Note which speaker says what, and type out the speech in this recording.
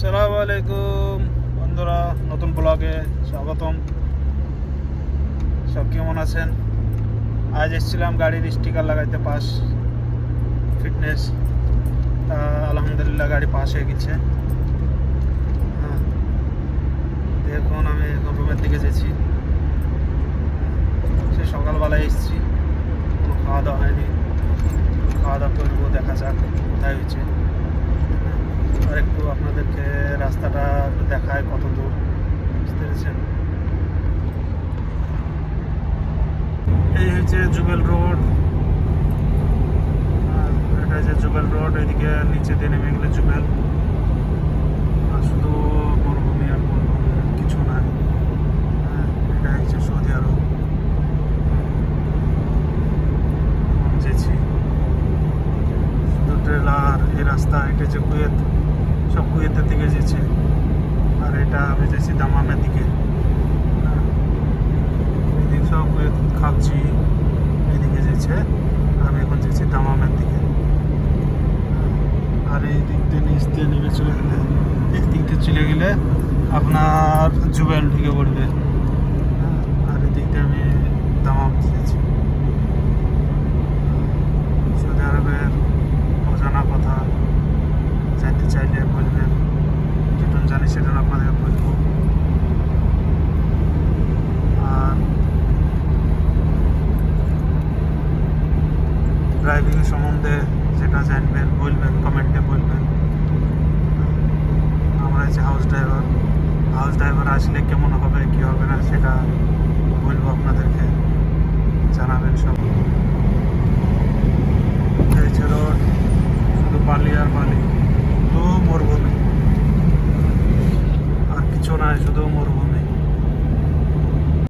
Speaker 1: সালাম আলাইকুম বন্ধুরা, নতুন ব্লগে স্বাগতম। সব কেমন আছেন? আজ এসেছিলাম গাড়ির স্টিকার লাগাইতে পাস ফিটনেস তা আলহামদুলিল্লাহ গাড়ি পাস হয়ে গেছে। হ্যাঁ। দেখুন আমি এখন রুমের দিকে যেছি। সে সকালবেলায় এসেছি। কোনো খাওয়া দাওয়া হয়নি। খাওয়া দাওয়া করব দেখা যাক কোথায় হয়েছে। আর একটু আপনাদেরকে রাস্তাটা একটু দেখায় কত দূর বুঝতে পেরেছেন? এই হচ্ছে জুবেল রোড। এটা হচ্ছে জুবেল রোড এদিকে নিচে দিয়ে নেমে গেলে জুবেল আর শুধু মরুভূমি আর মরুভূমি কিছু নাই হ্যাঁ, এটা হচ্ছে সৌদি আরব। ট্রেলার এই রাস্তা এটা হচ্ছে কুয়েত। সব কুয়েতের দিকে যেছে আর এটা আমি যেছি দামামের দিকে হ্যাঁ। এদিকে সব কুয়েত খাচ্ছি এদিকে যেছে আমি এখন যেছি দামামের দিকে হ্যাঁ। আর এই দিক দিয়ে নিচ দিয়ে নেমে চলে গেলে, এই দিক দিয়ে চলে গেলে আপনার জুবেল ঢুকে পড়বে হ্যাঁ। আর এদিক দিয়ে আমি দামাম যেছি সেটা আপনাদের বলব। আর ড্রাইভিং সম্বন্ধে যেটা জানবেন, বলবেন কমেন্টে বলবেন। আমরা যে হাউস ড্রাইভার হাউস ড্রাইভার আসলে কেমন হবে, কি হবে না, সেটা বলব আপনাদেরকে। জানাবেন সব। রোড শুধু বালি আর বালি। শুধু মরুভূমি। আর কিছু নাই শুধু মরুভূমি